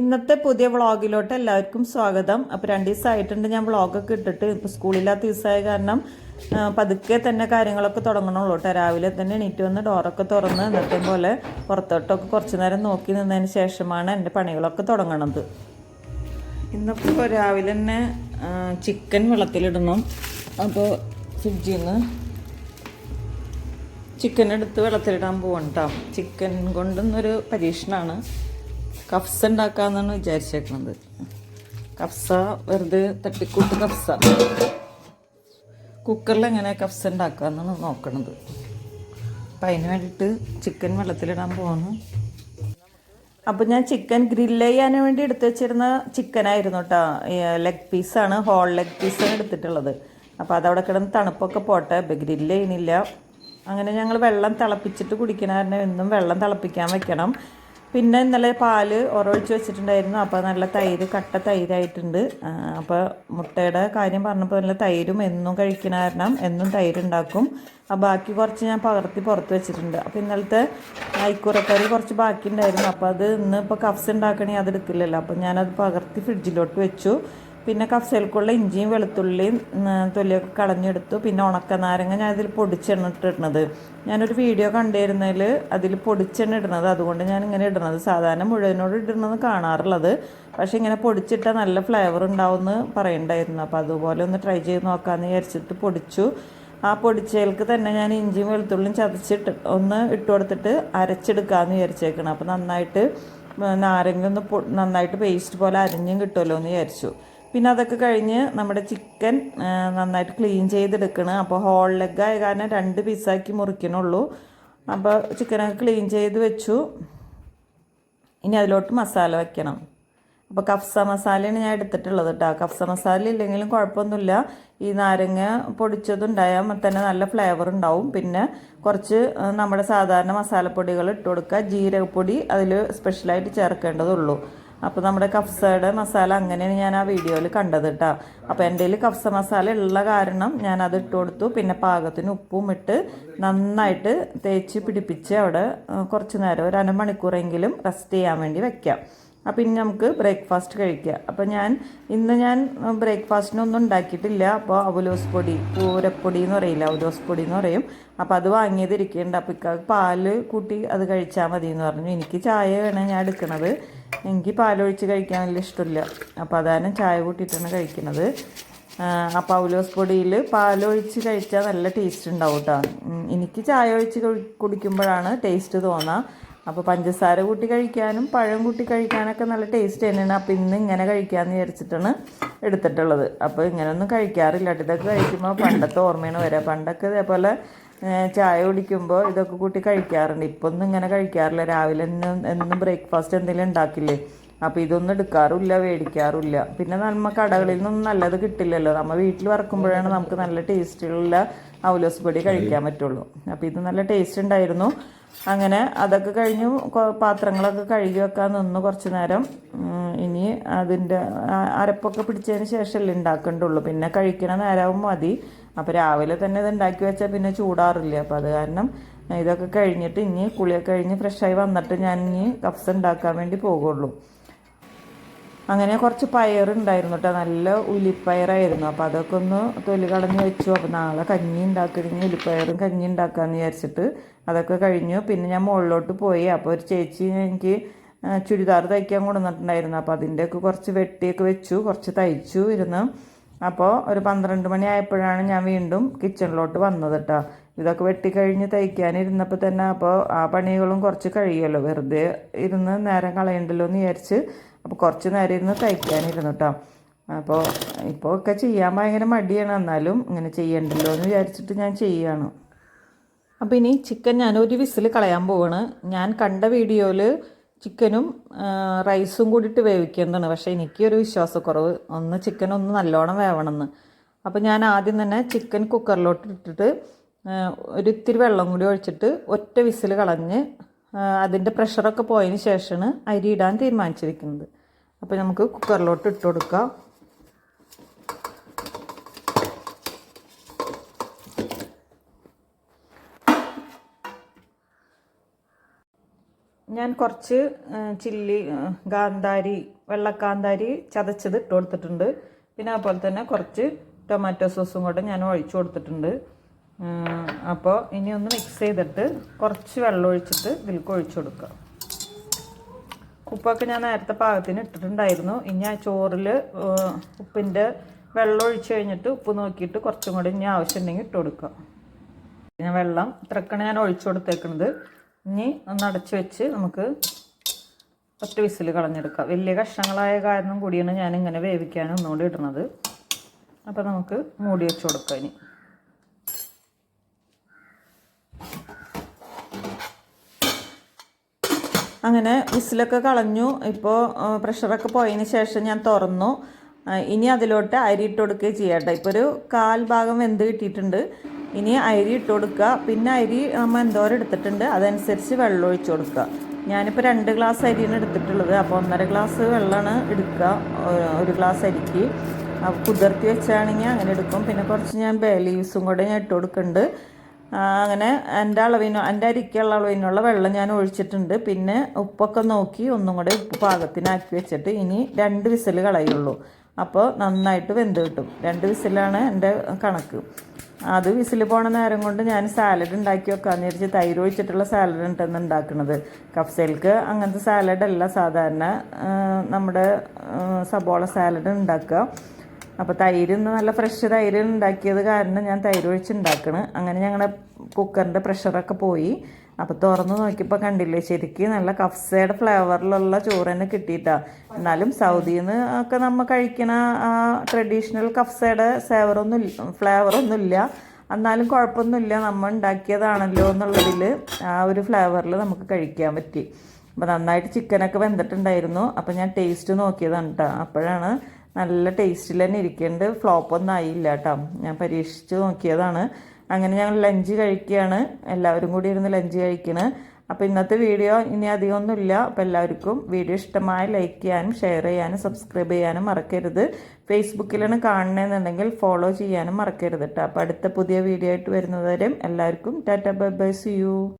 ഇന്നത്തെ പുതിയ വ്ളോഗിലോട്ട് എല്ലാവർക്കും സ്വാഗതം. അപ്പോൾ രണ്ട് ദിവസമായിട്ടുണ്ട് ഞാൻ വ്ളോഗൊക്കെ ഇട്ടിട്ട്. ഇപ്പോൾ സ്കൂളില്ലാത്ത ദിവസമായ കാരണം പതുക്കെ തന്നെ കാര്യങ്ങളൊക്കെ തുടങ്ങണുള്ളൂ കേട്ടോ രാവിലെ തന്നെ എണീറ്റ് വന്ന് ഡോറൊക്കെ തുറന്ന് ഇന്നത്തെ പോലെ പുറത്തോട്ടൊക്കെ കുറച്ച് നേരം നോക്കി നിന്നതിന് ശേഷമാണ് എന്റെ പണികളൊക്കെ തുടങ്ങണത്. ഇന്നിപ്പോൾ രാവിലെ തന്നെ ചിക്കൻ വെള്ളത്തിലിടണം. അപ്പോൾ ഫ്രിഡ്ജിൽ നിന്ന് ചിക്കൻ എടുത്ത് വെള്ളത്തിലിടാൻ കേട്ടോ ചിക്കൻ കൊണ്ടൊന്നൊരു പരീക്ഷണമാണ് കഫ്സ ഉണ്ടാക്കാന്നാണ് വിചാരിച്ചേക്കുന്നത് കഫ്സ വെറുതെ തട്ടിക്കൂട്ട് കഫ്സ. കുക്കറിൽ എങ്ങനെ കഫ്സ ഉണ്ടാക്കാന്നാണ് നോക്കണത്. അപ്പം അതിന് വേണ്ടിയിട്ട് ചിക്കൻ വെള്ളത്തിലിടാൻ പോകുന്നു അപ്പോൾ ഞാൻ ചിക്കൻ ഗ്രില്ല് ചെയ്യാൻ വേണ്ടി എടുത്തു വെച്ചിരുന്ന ചിക്കൻ ആയിരുന്നു കേട്ടോ ലെഗ് പീസാണ് ഹോൾ ലെഗ് പീസാണ് എടുത്തിട്ടുള്ളത്. അപ്പോൾ അതവിടെ കിടന്ന് തണുപ്പൊക്കെ പോട്ടെ ഗ്രില്ല് ചെയ്യണില്ല അങ്ങനെ ഞങ്ങൾ വെള്ളം തിളപ്പിച്ചിട്ട് കുടിക്കണ കാരണം എന്നും വെള്ളം തിളപ്പിക്കാൻ വെക്കണം. പിന്നെ ഇന്നലെ പാൽ ഉറവൊഴിച്ച് വെച്ചിട്ടുണ്ടായിരുന്നു. അപ്പോൾ നല്ല തൈര് കട്ട തൈരായിട്ടുണ്ട്. അപ്പോൾ മുട്ടയുടെ കാര്യം പറഞ്ഞപ്പോൾ നല്ല തൈരും എന്നും കഴിക്കണ കാരണം എന്നും തൈരുണ്ടാക്കും. ആ ബാക്കി കുറച്ച് ഞാൻ പകർത്തി പുറത്ത് വെച്ചിട്ടുണ്ട്. അപ്പോൾ ഇന്നലത്തെ ഐക്കൂറക്കറി കുറച്ച് ബാക്കി ഉണ്ടായിരുന്നു അപ്പോൾ അത് ഇന്ന് ഇപ്പോൾ കഫ്സ് ഉണ്ടാക്കണേ അത് എടുക്കില്ലല്ലോ അപ്പോൾ ഞാനത് പകർത്തി ഫ്രിഡ്ജിലോട്ട് വെച്ചു. പിന്നെ കഫ്സയിൽക്കുള്ള ഇഞ്ചിയും വെളുത്തുള്ളിയും തൊലിയൊക്കെ കളഞ്ഞെടുത്തു. പിന്നെ ഉണക്ക നാരങ്ങ ഞാൻ അതിൽ പൊടിച്ചെണ്ണ ഇട്ടിരുന്നത് ഞാനൊരു വീഡിയോ കണ്ടിരുന്നതിൽ അതിൽ പൊടിച്ചെണ്ണ ഇടുന്നത്. അതുകൊണ്ട് ഞാൻ ഇങ്ങനെ ഇടുന്നത്. സാധാരണ മുഴുവനോട് ഇടുന്നത് കാണാറുള്ളത്. പക്ഷേ ഇങ്ങനെ പൊടിച്ചിട്ടാൽ നല്ല ഫ്ലേവർ ഉണ്ടാവുമെന്ന് പറയണ്ടായിരുന്നു. അപ്പോൾ അതുപോലെ ഒന്ന് ട്രൈ ചെയ്ത് നോക്കാമെന്ന് വിചാരിച്ചിട്ട് പൊടിച്ചു. ആ പൊടിച്ചേൽക്ക് തന്നെ ഞാൻ ഇഞ്ചിയും വെളുത്തുള്ളിയും ചതച്ചിട്ട് ഒന്ന് ഇട്ട് കൊടുത്തിട്ട് അരച്ചെടുക്കാമെന്ന് വിചാരിച്ചേക്കണം. അപ്പോൾ നന്നായിട്ട് നാരങ്ങ ഒന്ന് നന്നായിട്ട് പേസ്റ്റ് പോലെ അരിഞ്ഞും കിട്ടുമല്ലോ എന്ന് വിചാരിച്ചു. പിന്നെ അതൊക്കെ കഴിഞ്ഞ് നമ്മുടെ ചിക്കൻ നന്നായിട്ട് ക്ലീൻ ചെയ്തെടുക്കണം. അപ്പോൾ ഹോൾ ലെഗ് ആയ കാരണം രണ്ട് പീസാക്കി മുറിക്കണുള്ളൂ. അപ്പോൾ ചിക്കനൊക്കെ ക്ലീൻ ചെയ്ത് വെച്ചു. ഇനി അതിലോട്ട് മസാല വയ്ക്കണം അപ്പോൾ കഫ്സ മസാലയാണ് ഞാൻ എടുത്തിട്ടുള്ളത് കേട്ടോ കഫ്സ മസാല ഇല്ലെങ്കിലും കുഴപ്പമൊന്നുമില്ല. ഈ നാരങ്ങ പൊടിച്ചതുണ്ടായാൽ തന്നെ നല്ല ഫ്ലേവർ ഉണ്ടാവും. പിന്നെ കുറച്ച് നമ്മുടെ സാധാരണ മസാലപ്പൊടികൾ ഇട്ട് കൊടുക്കുക. ജീരകപ്പൊടി അതിൽ സ്പെഷ്യലായിട്ട് ചേർക്കേണ്ടതുള്ളൂ. അപ്പോൾ നമ്മുടെ കഫ്സയുടെ മസാല അങ്ങനെയാണ് ഞാൻ ആ വീഡിയോയിൽ കണ്ടത് കേട്ടോ അപ്പോൾ എന്റെ കയ്യിൽ കഫ്സ മസാല ഉള്ള കാരണം ഞാൻ അത് ഇട്ട് കൊടുത്തു. പിന്നെ പാകത്തിന് ഉപ്പും ഇട്ട് നന്നായിട്ട് തേച്ച് പിടിപ്പിച്ച് അവിടെ കുറച്ച് നേരം ഒരു അരമണിക്കൂറെങ്കിലും റെസ്റ്റ് ചെയ്യാൻ വേണ്ടി വെക്കാം. അപ്പം ഇനി നമുക്ക് ബ്രേക്ക്ഫാസ്റ്റ് കഴിക്കുക അപ്പോൾ ഞാൻ ഇന്ന് ഞാൻ ബ്രേക്ക്ഫാസ്റ്റിനൊന്നും ഉണ്ടാക്കിയിട്ടില്ല. അപ്പോൾ അവലോസ് പൊടി പൂരപ്പൊടി എന്ന് പറയില്ല. അവലോസ് പൊടി എന്ന് പറയും. അപ്പോൾ അത് വാങ്ങിയതിരിക്കേണ്ട. അപ്പോൾ ഇക്ക പാൽ കൂട്ടി അത് കഴിച്ചാൽ മതി എന്ന് പറഞ്ഞു. എനിക്ക് ചായ വേണം ഞാൻ എടുക്കണത്. എനിക്ക് പാലൊഴിച്ച് കഴിക്കാൻ വലിയ ഇഷ്ടമില്ല. അപ്പോൾ അതാണ് ചായ കൂട്ടിയിട്ടാണ് കഴിക്കുന്നത് അപ്പോൾ അവലോസ് പൊടിയിൽ പാലൊഴിച്ച് കഴിച്ചാൽ നല്ല ടേസ്റ്റ് ഉണ്ടാവും കേട്ടോ എനിക്ക് ചായ ഒഴിച്ച് കുടി- കുടിക്കുമ്പോഴാണ് ടേസ്റ്റ് തോന്നുക അപ്പോൾ പഞ്ചസാര കൂട്ടി കഴിക്കാനും പഴം കൂട്ടി കഴിക്കാനൊക്കെ നല്ല ടേസ്റ്റ് തന്നെയാണ്. അപ്പോൾ ഇന്ന് ഇങ്ങനെ കഴിക്കാമെന്ന് വിചാരിച്ചിട്ടാണ് എടുത്തിട്ടുള്ളത്. അപ്പോൾ ഇങ്ങനെയൊന്നും കഴിക്കാറില്ല. ഇതൊക്കെ കഴിക്കുമ്പോൾ പണ്ടത്തെ ഓർമ്മയാണ് വരിക പണ്ടൊക്കെ ഇതേപോലെ ചായ കുടിക്കുമ്പോൾ ഇതൊക്കെ കൂട്ടി കഴിക്കാറുണ്ട്. ഇപ്പോൾ ഒന്നും ഇങ്ങനെ കഴിക്കാറില്ല. രാവിലെ എന്നും ബ്രേക്ക്ഫാസ്റ്റ് എന്തെങ്കിലും ഉണ്ടാക്കില്ലേ? അപ്പോൾ ഇതൊന്നും എടുക്കാറില്ല മേടിക്കാറില്ല പിന്നെ നമ്മ കടകളിൽ നിന്നൊന്നും നല്ലത് കിട്ടില്ലല്ലോ. നമ്മൾ വീട്ടിൽ വറക്കുമ്പോഴാണ് നമുക്ക് നല്ല ടേസ്റ്റുള്ള അവലോസ് പൊടി കഴിക്കാൻ പറ്റുള്ളൂ. അപ്പോൾ ഇത് നല്ല ടേസ്റ്റ് ഉണ്ടായിരുന്നു. അങ്ങനെ അതൊക്കെ കഴിഞ്ഞു പാത്രങ്ങളൊക്കെ കഴുകി വെക്കാൻ നിന്ന് കുറച്ച് നേരം. ഇനി അതിന്റെ അരപ്പൊക്കെ പിടിച്ചതിന് ശേഷമല്ലേ ഉണ്ടാക്കേണ്ടുള്ളൂ പിന്നെ കഴിക്കണ നേരവും മതി. അപ്പോൾ രാവിലെ തന്നെ ഇത് ഉണ്ടാക്കി വെച്ചാൽ പിന്നെ ചൂടാറില്ല. അപ്പോൾ അത് കാരണം ഇതൊക്കെ കഴിഞ്ഞിട്ട് ഇനി കുളിയൊക്കെ കഴിഞ്ഞ് ഫ്രഷായി വന്നിട്ട് ഞാൻ ഇനി കപ്സ് ഉണ്ടാക്കാൻ വേണ്ടി പോകുള്ളൂ അങ്ങനെ കുറച്ച് പയറുണ്ടായിരുന്നു കേട്ടോ നല്ല ഉലിപ്പയറായിരുന്നു. അപ്പോൾ അതൊക്കെ ഒന്ന് തൊലി കളഞ്ഞ് വെച്ചു. അപ്പോൾ നാളെ കഞ്ഞി ഉണ്ടാക്കണമെങ്കിൽ ഉലിപ്പയറും കഞ്ഞി ഉണ്ടാക്കാമെന്ന് വിചാരിച്ചിട്ട് അതൊക്കെ കഴിഞ്ഞു. പിന്നെ ഞാൻ മുകളിലോട്ട് പോയി. അപ്പോൾ ഒരു ചേച്ചി എനിക്ക് ചുരിദാർ തയ്ക്കാൻ കൊണ്ടുവന്നിട്ടുണ്ടായിരുന്നു. അപ്പോൾ അതിന്റെയൊക്കെ കുറച്ച് വെട്ടിയൊക്കെ വെച്ചു. കുറച്ച് തയ്ച്ചു ഇരുന്ന്. അപ്പോൾ ഒരു പന്ത്രണ്ട് മണി ആയപ്പോഴാണ് ഞാൻ വീണ്ടും കിച്ചണിലോട്ട് വന്നത് കേട്ടോ ഇതൊക്കെ വെട്ടിക്കഴിഞ്ഞ് തയ്ക്കാനിരുന്നപ്പോൾ തന്നെ അപ്പോൾ ആ പണികളും കുറച്ച് കഴിയുമല്ലോ. വെറുതെ ഇരുന്ന് നേരം കളയണ്ടല്ലോ എന്ന് വിചാരിച്ച് അപ്പോൾ കുറച്ച് നേരം ഇരുന്ന് തയ്ക്കാനിരുന്നു കേട്ടോ അപ്പോൾ ഇപ്പോൾ ഒക്കെ ചെയ്യാൻ ഭയങ്കര മടിയാണ്. എന്നാലും ഇങ്ങനെ ചെയ്യണ്ടല്ലോ എന്ന് വിചാരിച്ചിട്ട് ഞാൻ ചെയ്യുകയാണ് അപ്പോൾ ഇനി ചിക്കൻ ഞാൻ ഒരു വിസിൽ കളയാൻ പോവാണ്. ഞാൻ കണ്ട വീഡിയോയിൽ ചിക്കനും റൈസും കൂടിയിട്ട് വേവിക്കേണ്ടതാണ്. പക്ഷേ എനിക്കൊരു വിശ്വാസക്കുറവ്. ഒന്ന് ചിക്കൻ ഒന്ന് നല്ലോണം വേവണമെന്ന് അപ്പോൾ ഞാൻ ആദ്യം തന്നെ ചിക്കൻ കുക്കറിലോട്ട് ഇട്ടിട്ട് ഒരു ഇത്തിരി വെള്ളം കൂടി ഒഴിച്ചിട്ട് ഒറ്റ വിസിൽ കളഞ്ഞ് അതിന്റെ പ്രഷറൊക്കെ പോയതിന് ശേഷമാണ് അരി ഇടാൻ തീരുമാനിച്ചിരിക്കുന്നത്. അപ്പോൾ നമുക്ക് കുക്കറിലോട്ട് ഇട്ട് കൊടുക്കാം. ഞാൻ കുറച്ച് ചില്ലി കാന്താരി വെള്ളക്കാന്താരി ചതച്ചത് ഇട്ട് കൊടുത്തിട്ടുണ്ട്. പിന്നെ അതുപോലെ തന്നെ കുറച്ച് ടൊമാറ്റോ സോസും കൂടെ ഞാൻ ഒഴിച്ചു കൊടുത്തിട്ടുണ്ട്. അപ്പോൾ ഇനി ഒന്ന് മിക്സ് ചെയ്തിട്ട് കുറച്ച് വെള്ളം ഒഴിച്ചിട്ട് ഇതിലേക്ക് ഒഴിച്ചു കൊടുക്കുക ഉപ്പൊക്കെ ഞാൻ നേരത്തെ പാകത്തിന് ഇട്ടിട്ടുണ്ടായിരുന്നു ഇനി ആ ചോറിൽ ഉപ്പിന്റെ വെള്ളം ഒഴിച്ചു കഴിഞ്ഞിട്ട് ഉപ്പ് നോക്കിയിട്ട് കുറച്ചും കൂടി ഇനി ആവശ്യമുണ്ടെങ്കിൽ ഇട്ട് കൊടുക്കുക ഞാൻ വെള്ളം ഇത്രക്കാണ് ഞാൻ ഒഴിച്ചു കൊടുത്തേക്കുന്നത് ഇനി ഒന്ന് അടച്ച് വെച്ച് നമുക്ക് ഒറ്റ വിസിൽ കളഞ്ഞെടുക്കാം. വലിയ കഷ്ണങ്ങളായ കാരണം കൂടിയാണ് ഞാൻ ഇങ്ങനെ വേവിക്കാൻ ഒന്നുകൂടി ഇടുന്നത്. അപ്പോൾ നമുക്ക് മൂടി വെച്ച് കൊടുക്കാം ഇനി. അങ്ങനെ വിസിലൊക്കെ കളഞ്ഞു. ഇപ്പോൾ പ്രഷറൊക്കെ പോയതിന് ശേഷം ഞാൻ തുറന്നു. ഇനി അതിലോട്ട് അരി ഇട്ട് കൊടുക്കുകയും ചെയ്യട്ടെ ഇപ്പോൾ ഒരു കാൽ ഭാഗം വെന്ത് കിട്ടിയിട്ടുണ്ട്. ഇനി അരി ഇട്ട് കൊടുക്കുക. പിന്നെ അരി നമ്മൾ എന്തോരം എടുത്തിട്ടുണ്ട്. അതനുസരിച്ച് വെള്ളം ഒഴിച്ചു കൊടുക്കുക. ഞാനിപ്പോൾ രണ്ട് ഗ്ലാസ് അരിയാണ് എടുത്തിട്ടുള്ളത്. അപ്പോൾ ഒന്നര ഗ്ലാസ് വെള്ളമാണ് എടുക്കുക. ഒരു- ഗ്ലാസ് അരിക്ക്. കുതിർത്തി വെച്ചാണെങ്കിൽ അങ്ങനെ എടുക്കും. പിന്നെ കുറച്ച് ഞാൻ ബേ ലീവ്സും കൂടെ ഞാൻ ഇട്ട് കൊടുക്കുന്നുണ്ട്. അങ്ങനെ എന്റെ അളവിന് എന്റെ അരിക്കുള്ള അളവിനുള്ള വെള്ളം ഞാൻ ഒഴിച്ചിട്ടുണ്ട്. പിന്നെ ഉപ്പൊക്കെ നോക്കി ഒന്നും കൂടെ ഉപ്പ് പാകത്തിനാക്കി വെച്ചിട്ട് ഇനി രണ്ട് വിസിൽ കളയുള്ളൂ. അപ്പോൾ നന്നായിട്ട് വെന്ത് കിട്ടും. രണ്ട് വിസിലാണ് എന്റെ കണക്ക്. അത് വിസിൽ പോണ നേരം കൊണ്ട് ഞാൻ സാലഡ് ഉണ്ടാക്കി വെക്കാമെന്ന് വിചാരിച്ച് തൈര് ഒഴിച്ചിട്ടുള്ള സാലഡ് ഉണ്ടെന്ന് ഉണ്ടാക്കുന്നത് കഫ്സേൽക്ക് അങ്ങനത്തെ സാലഡല്ല സാധാരണ നമ്മുടെ സബോള സാലഡ് ഉണ്ടാക്കുക. അപ്പോൾ തൈര് നല്ല ഫ്രഷ് തൈര് ഉണ്ടാക്കിയത് കാരണം ഞാൻ തൈര് ഒഴിച്ച് ഉണ്ടാക്കണ്. അങ്ങനെ ഞങ്ങളുടെ കുക്കറിന്റെ പ്രഷറൊക്കെ പോയി. അപ്പോൾ തുറന്ന് നോക്കിയപ്പോൾ കണ്ടില്ലേ ശരിക്കും നല്ല കഫ്സയുടെ ഫ്ലേവറിലുള്ള ചോറ് തന്നെ കിട്ടിയിട്ടാണ് എന്നാലും സൗദിയിൽ നിന്ന് ഒക്കെ നമ്മൾ കഴിക്കണ ആ ട്രഡീഷണൽ കഫ്സയുടെ സേവറൊന്നും ഫ്ലേവറൊന്നും ഇല്ല. എന്നാലും കുഴപ്പമൊന്നുമില്ല നമ്മൾ ഉണ്ടാക്കിയതാണല്ലോ എന്നുള്ളതിൽ ആ ഒരു ഫ്ലേവറിൽ നമുക്ക് കഴിക്കാൻ പറ്റി. അപ്പോൾ നന്നായിട്ട് ചിക്കനൊക്കെ വെന്തിട്ടുണ്ടായിരുന്നു. അപ്പോൾ ഞാൻ ടേസ്റ്റ് നോക്കിയതാണ് കേട്ടോ അപ്പോഴാണ് നല്ല ടേസ്റ്റിൽ തന്നെ ഇരിക്കുന്നുണ്ട് ഫ്ലോപ്പ് ഒന്നും ആയില്ല കേട്ടോ ഞാൻ പരീക്ഷിച്ച് നോക്കിയതാണ്. അങ്ങനെ ഞങ്ങൾ ലഞ്ച് കഴിക്കുകയാണ്. എല്ലാവരും കൂടി ഇരുന്ന് ലഞ്ച് കഴിക്കണ്. അപ്പോൾ ഇന്നത്തെ വീഡിയോ ഇനി അധികമൊന്നുമില്ല. അപ്പോൾ എല്ലാവർക്കും വീഡിയോ ഇഷ്ടമായി ലൈക്ക് ചെയ്യാനും ഷെയർ ചെയ്യാനും സബ്സ്ക്രൈബ് ചെയ്യാനും മറക്കരുത്. ഫേസ്ബുക്കിലാണ് കാണണമെന്നുണ്ടെങ്കിൽ ഫോളോ ചെയ്യാനും മറക്കരുത് കേട്ടോ അപ്പോൾ അടുത്ത പുതിയ വീഡിയോ ആയിട്ട് വരുന്നവരും എല്ലാവർക്കും tata bye bye see you